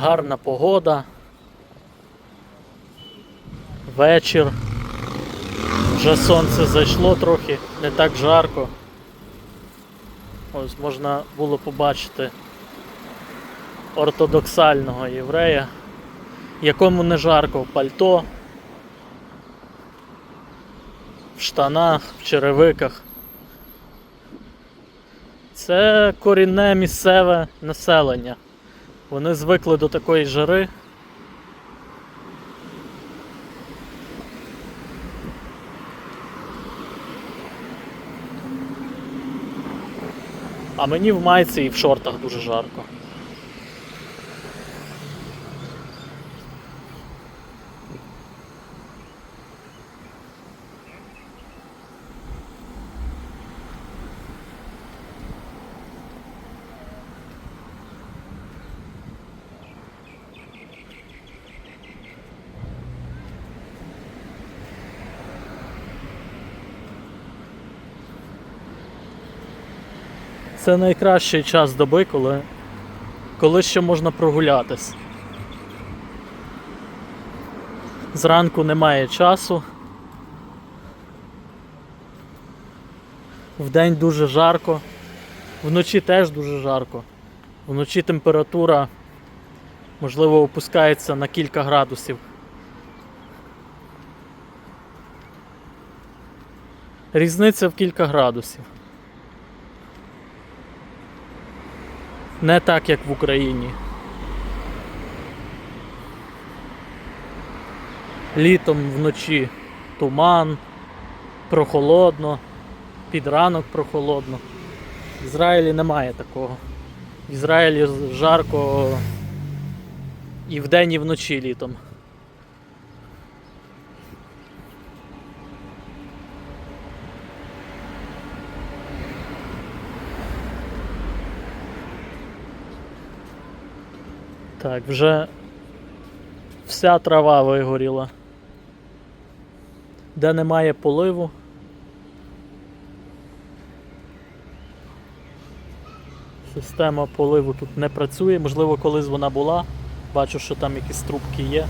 Гарна погода. Вечір. Вже сонце зайшло трохи, не так жарко. Ось можна було побачити ортодоксального єврея, якому не жарко в пальто, в штанах, в черевиках. Це корінне місцеве населення. Вони звикли до такої жари. А мені в майці і в шортах дуже жарко. Це найкращий час доби, коли, коли ще можна прогулятись. Зранку немає часу. Вдень дуже жарко, вночі теж дуже жарко. Вночі температура можливо опускається на кілька градусів. Різниця в кілька градусів. Не так, як в Україні. Літом вночі туман, прохолодно, під ранок прохолодно. В Ізраїлі немає такого. В Ізраїлі жарко і вдень, і вночі літом. Так, вже вся трава вигоріла. Де немає поливу. Система поливу тут не працює, можливо, колись вона була. Бачу, що там якісь трубки є.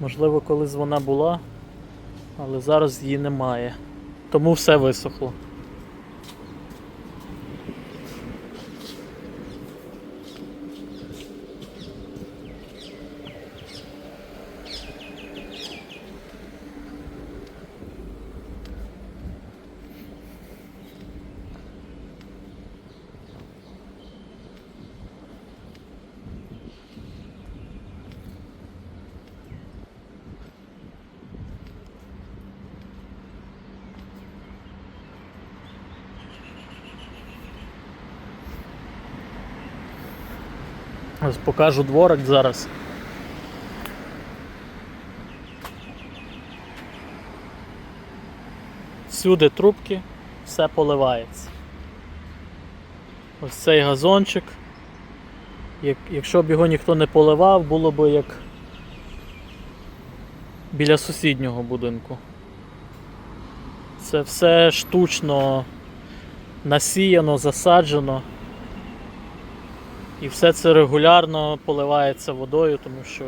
Можливо, колись вона була, але зараз її немає. Тому все висохло. Ось покажу дворик зараз. Всюди трубки, все поливається. Ось цей газончик. Як, якщо б його ніхто не поливав, було б як біля сусіднього будинку. Це все штучно насіяно, засаджено. І все це регулярно поливається водою, тому що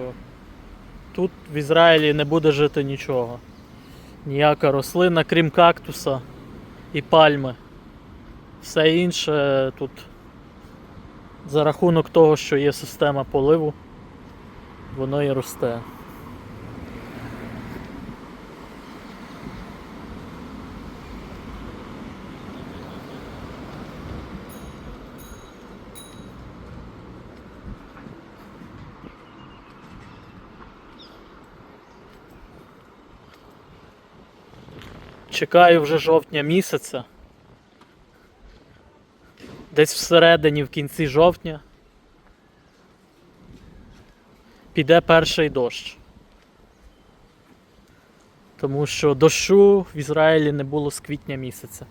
тут в Ізраїлі не буде жити нічого. Ніяка рослина, крім кактуса і пальми. Все інше тут за рахунок того, що є система поливу, воно і росте. Чекаю вже жовтня місяця. Десь всередині, в кінці жовтня, піде перший дощ. Тому що дощу в Ізраїлі не було з квітня місяця.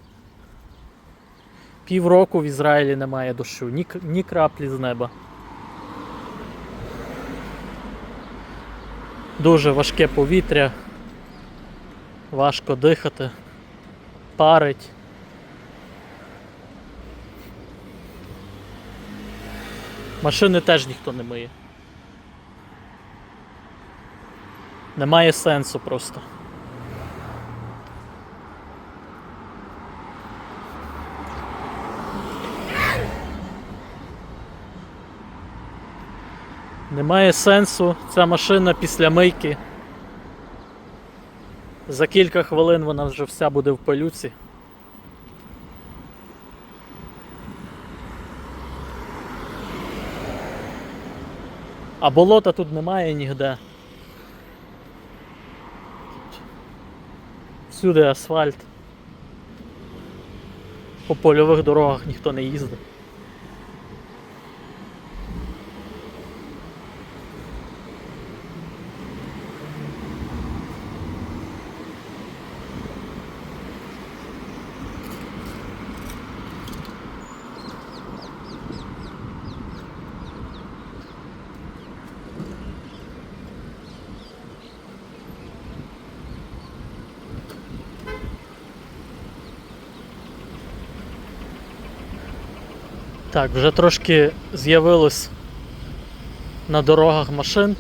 Півроку в Ізраїлі немає дощу, ні, ні краплі з неба. Дуже важке повітря, важко дихати, парить. Машини теж ніхто не миє. Немає сенсу просто. Немає сенсу ця машина після мийки. За кілька хвилин вона вже вся буде в пилюці. А болота тут немає ніде. Всюди асфальт. По польових дорогах ніхто не їздить. Так, вже трошки з'явилось на дорогах машин.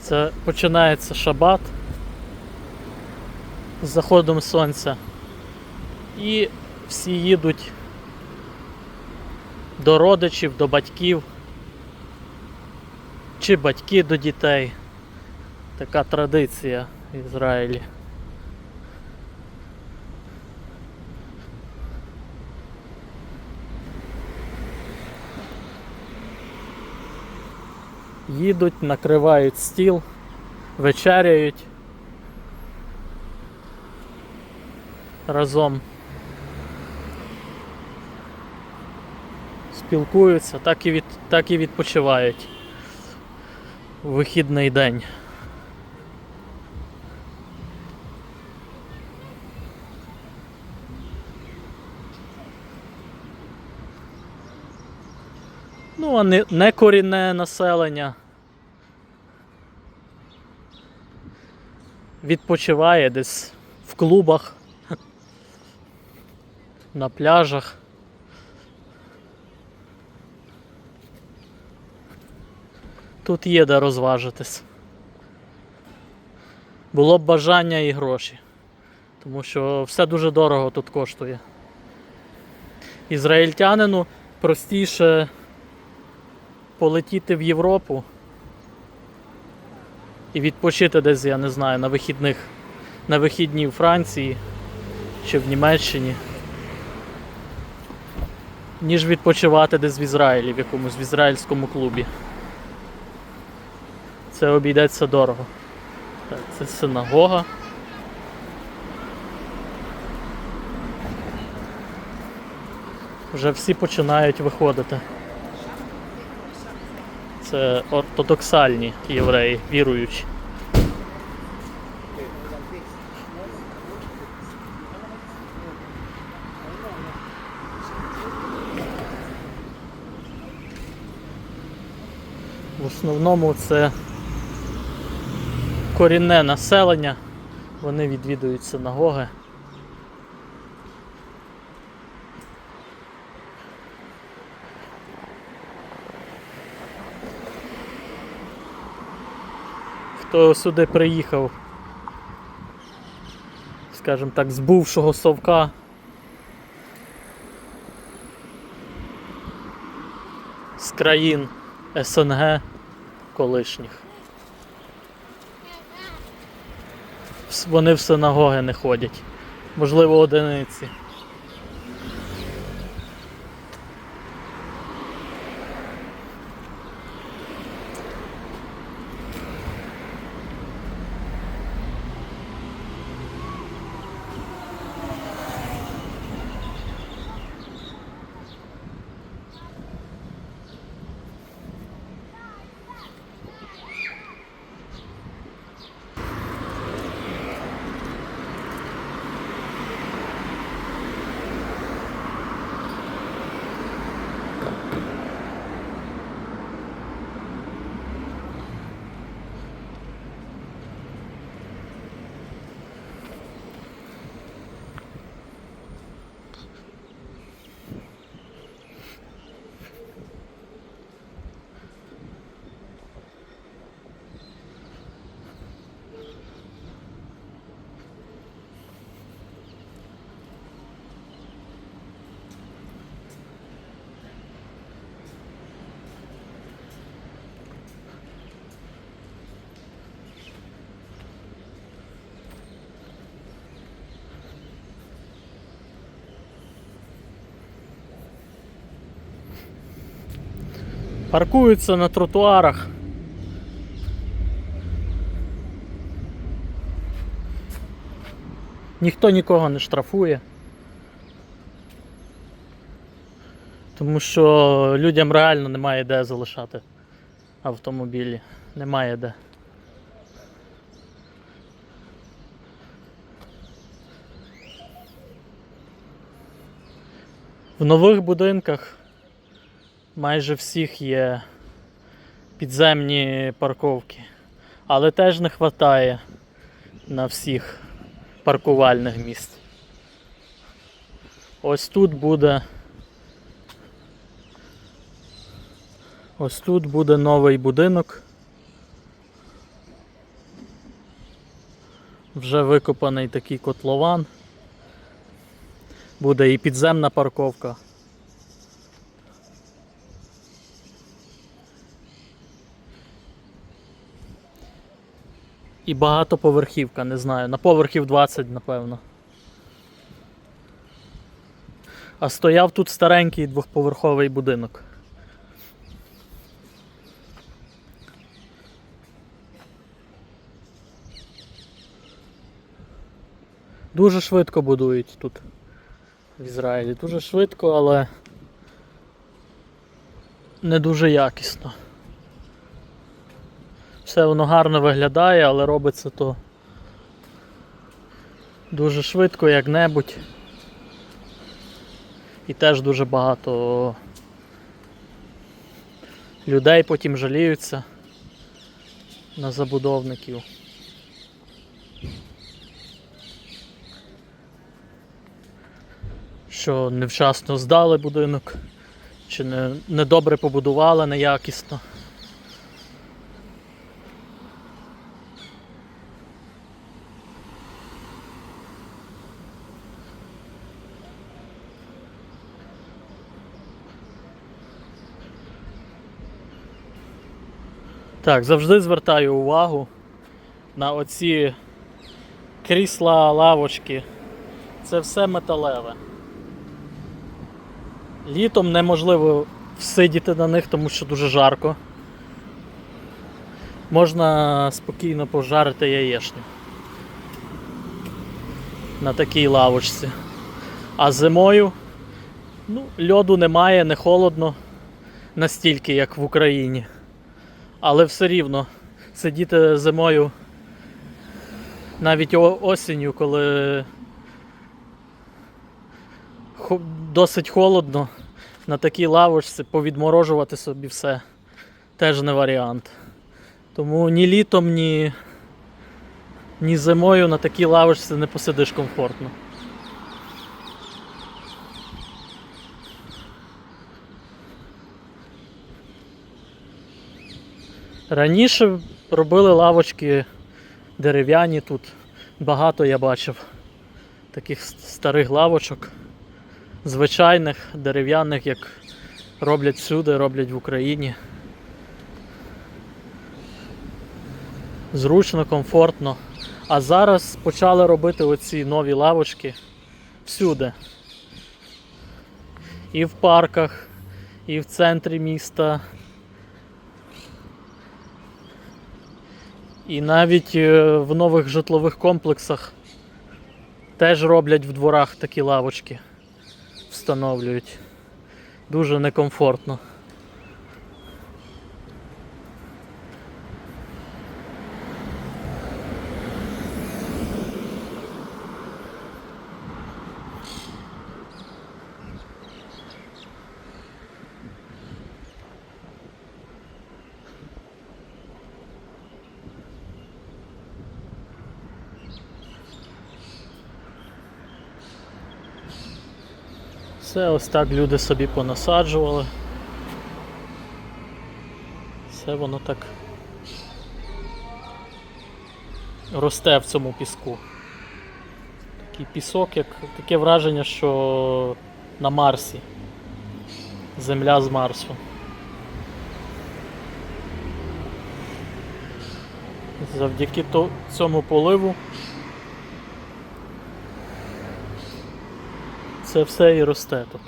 Це починається шабат з заходом сонця. І всі їдуть до родичів, до батьків. Чи батьки до дітей. Така традиція в Ізраїлі. Їдуть, накривають стіл, вечеряють разом. Спілкуються, так і, від, так і відпочивають у вихідний день. А не, не корінне населення. Відпочиває десь в клубах, на пляжах. Тут є де розважитись. Було б бажання і гроші, тому що все дуже дорого тут коштує. Ізраїльтянину простіше полетіти в Європу і відпочити десь, я не знаю, на вихідних, на вихідні в Франції чи в Німеччині, ніж відпочивати десь в Ізраїлі, в якомусь в ізраїльському клубі. Це обійдеться дорого. Так, це синагога. Вже всі починають виходити. Це ортодоксальні євреї, віруючі. В основному це корінне населення, вони відвідують синагоги. Хто сюди приїхав, скажімо так, з бувшого совка. З країн СНГ колишніх. Вони в синагоги не ходять. Можливо, одиниці. Паркуються на тротуарах. Ніхто нікого не штрафує. Тому що людям реально немає де залишати автомобілі. Немає де. В нових будинках майже всіх є підземні парковки, але теж не вистачає на всіх паркувальних місць. Ось тут буде. Ось тут буде новий будинок. Вже викопаний такий котлован. Буде і підземна парковка. І багатоповерхівка, не знаю, на поверхів 20, напевно. А стояв тут старенький двохповерховий будинок. Дуже швидко будують тут в Ізраїлі. Дуже швидко, але не дуже якісно. Все воно гарно виглядає, але робиться то дуже швидко, як-небудь. І теж дуже багато людей потім жаліються на забудовників. Що невчасно здали будинок, чи не, недобре побудували, неякісно. Так, завжди звертаю увагу на оці крісла, лавочки. Це все металеве. Літом неможливо всидіти на них, тому що дуже жарко. Можна спокійно пожарити яєчню на такій лавочці. А зимою ну, льоду немає, не холодно настільки, як в Україні. Але все рівно сидіти зимою навіть осінню, коли досить холодно, на такій лавочці повідморожувати собі все теж не варіант. Тому ні літом, ні, ні зимою на такій лавочці не посидиш комфортно. Раніше робили лавочки дерев'яні тут. Багато я бачив таких старих лавочок, звичайних дерев'яних, як роблять всюди, роблять в Україні. Зручно, комфортно. А зараз почали робити оці нові лавочки всюди. І в парках, і в центрі міста. І навіть е, в нових житлових комплексах теж роблять в дворах такі лавочки. Встановлюють. Дуже некомфортно. Все ось так люди собі понасаджували. Все воно так росте в цьому піску. Такий пісок, як таке враження, що на Марсі. Земля з Марсу. Завдяки цьому поливу це все і росте тут.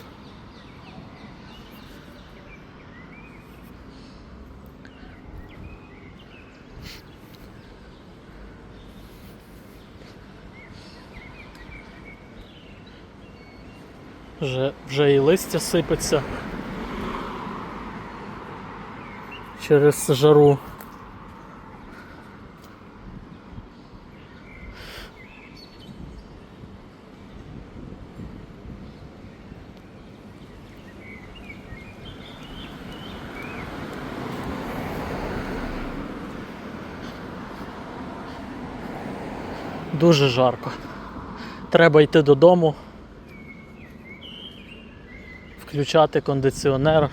Вже вже і листя сипеться через жару. Дуже жарко. Треба йти додому, включати кондиціонер,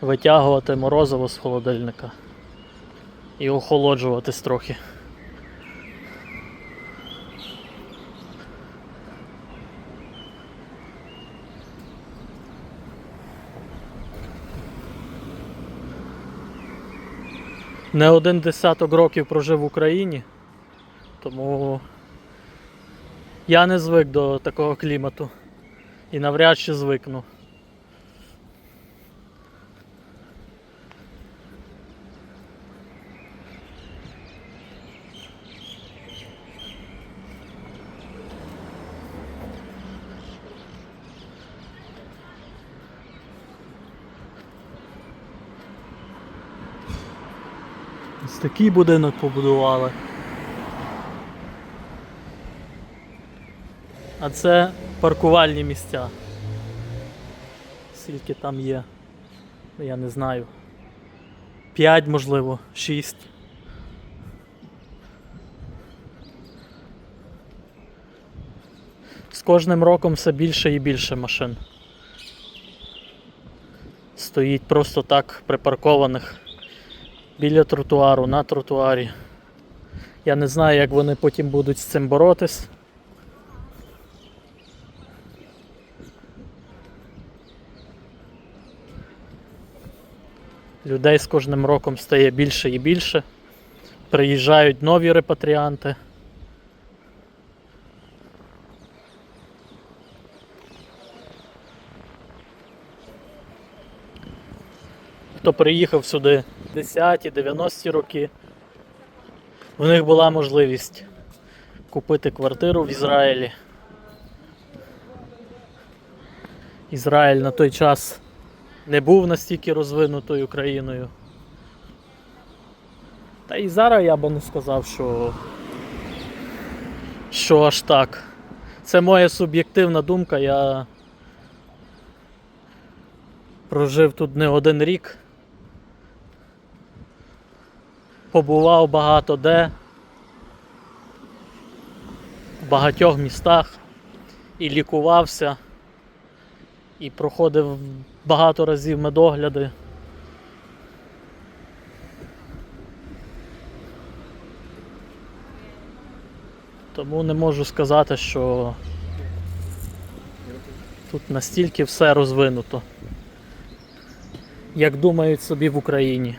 витягувати морозиво з холодильника і охолоджуватись трохи. Не один десяток років прожив в Україні, тому я не звик до такого клімату і навряд чи звикну. Такий будинок побудували. А це паркувальні місця. Скільки там є, я не знаю. П'ять, можливо, шість. З кожним роком все більше і більше машин. Стоїть просто так припаркованих біля тротуару, на тротуарі. Я не знаю, як вони потім будуть з цим боротись. Людей з кожним роком стає більше і більше. Приїжджають нові репатріанти. Хто приїхав сюди 10-ті, 90-ті роки, в них була можливість купити квартиру в Ізраїлі. Ізраїль на той час не був настільки розвинутою країною. Та і зараз я би не сказав, що, що аж так. Це моя суб'єктивна думка. Я прожив тут не один рік. Побував багато де, в багатьох містах і лікувався, і проходив багато разів медогляди. Тому не можу сказати, що тут настільки все розвинуто, як думають собі в Україні.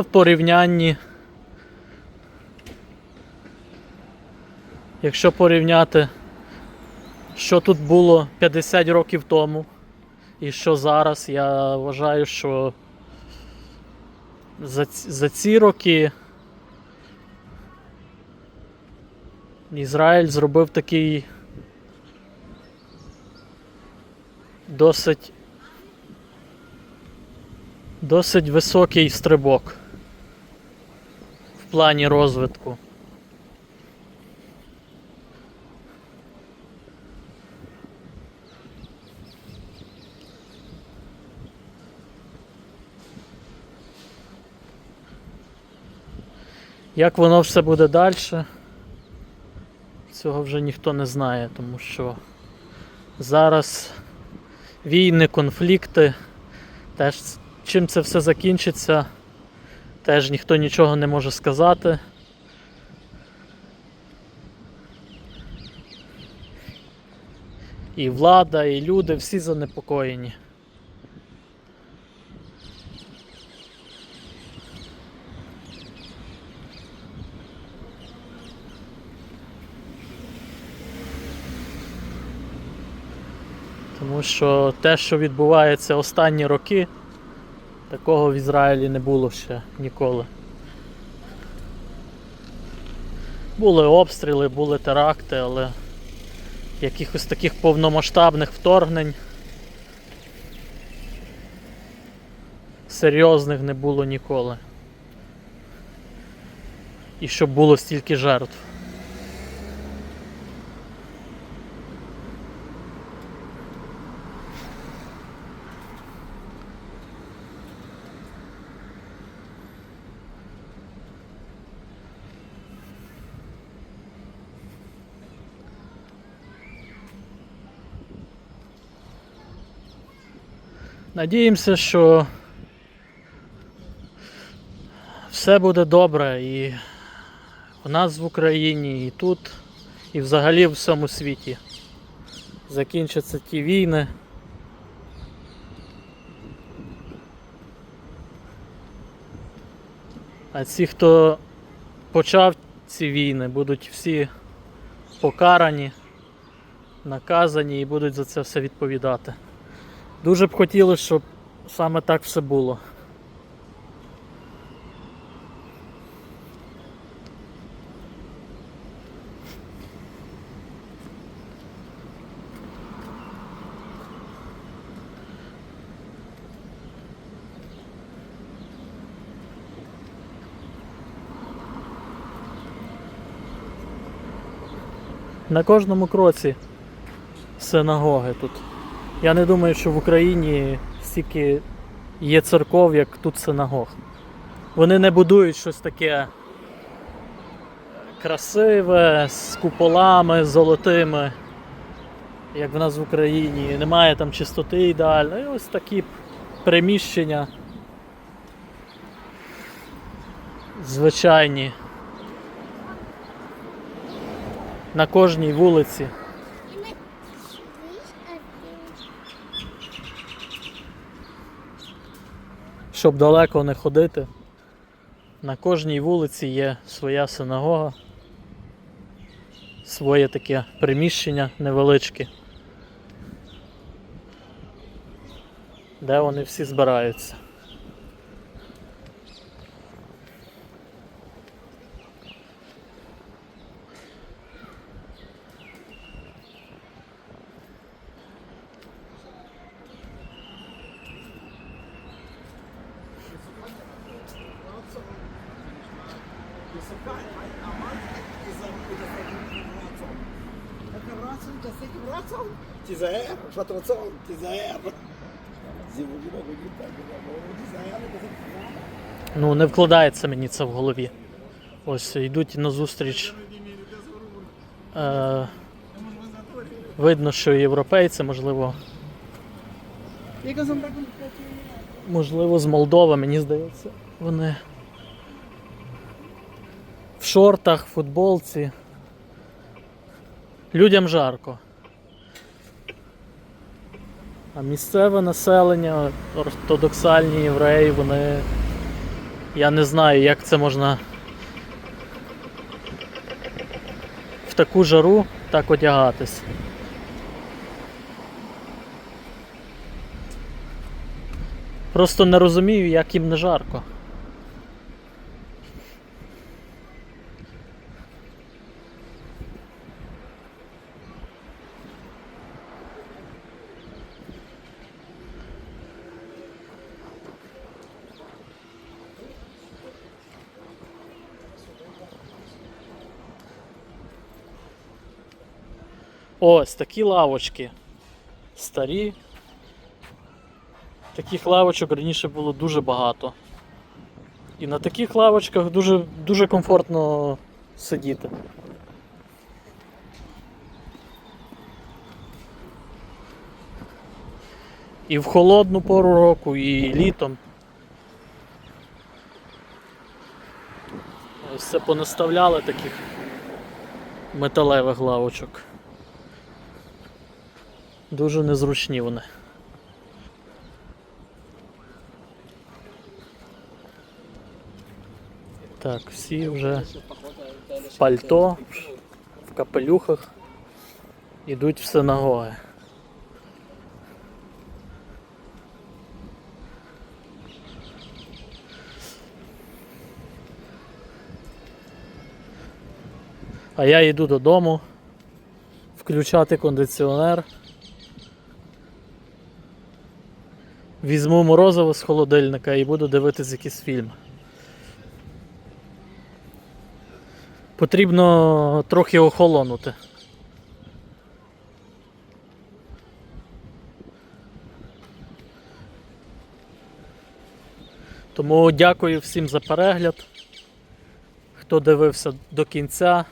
В порівнянні, якщо порівняти, що тут було 50 років тому і що зараз, я вважаю, що за, за ці роки Ізраїль зробив такий досить досить високий стрибок плані розвитку. Як воно все буде далі, цього вже ніхто не знає, тому що зараз війни, конфлікти, теж чим це все закінчиться, Теж ніхто нічого не може сказати. І влада, і люди, всі занепокоєні. Тому що те, що відбувається останні роки, такого в Ізраїлі не було ще ніколи. Були обстріли, були теракти, але якихось таких повномасштабних вторгнень серйозних не було ніколи. І щоб було стільки жертв. Надіємося, що все буде добре і у нас в Україні, і тут, і взагалі в всьому світі. Закінчаться ті війни. А ці, хто почав ці війни, будуть всі покарані, наказані і будуть за це все відповідати. Дуже б хотілося, щоб саме так все було. На кожному кроці синагоги тут. Я не думаю, що в Україні стільки є церков, як тут синагог. Вони не будують щось таке красиве, з куполами золотими, як в нас в Україні. Немає там чистоти ідеальної. Ось такі приміщення. Звичайні. На кожній вулиці. Щоб далеко не ходити, на кожній вулиці є своя синагога, своє таке приміщення невеличке, де вони всі збираються. patrocão, quiser. Ну, не вкладається мені це в голові. Ось йдуть назустріч. Е, видно, що європейці, можливо. Можливо, з Молдови, мені здається. Вони в шортах, в футболці. Людям жарко. А місцеве населення, ортодоксальні євреї, вони. Я не знаю, як це можна в таку жару так одягатись. Просто не розумію, як їм не жарко. Ось такі лавочки. Старі. Таких лавочок раніше було дуже багато. І на таких лавочках дуже, дуже комфортно сидіти. І в холодну пору року, і літом. Це понаставляли таких металевих лавочок. Дуже незручні вони. Так, всі вже в пальто, в капелюхах йдуть в синагоги. А я йду додому включати кондиціонер. Візьму морозиво з холодильника і буду дивитись якийсь фільм. Потрібно трохи охолонути. Тому дякую всім за перегляд. Хто дивився до кінця.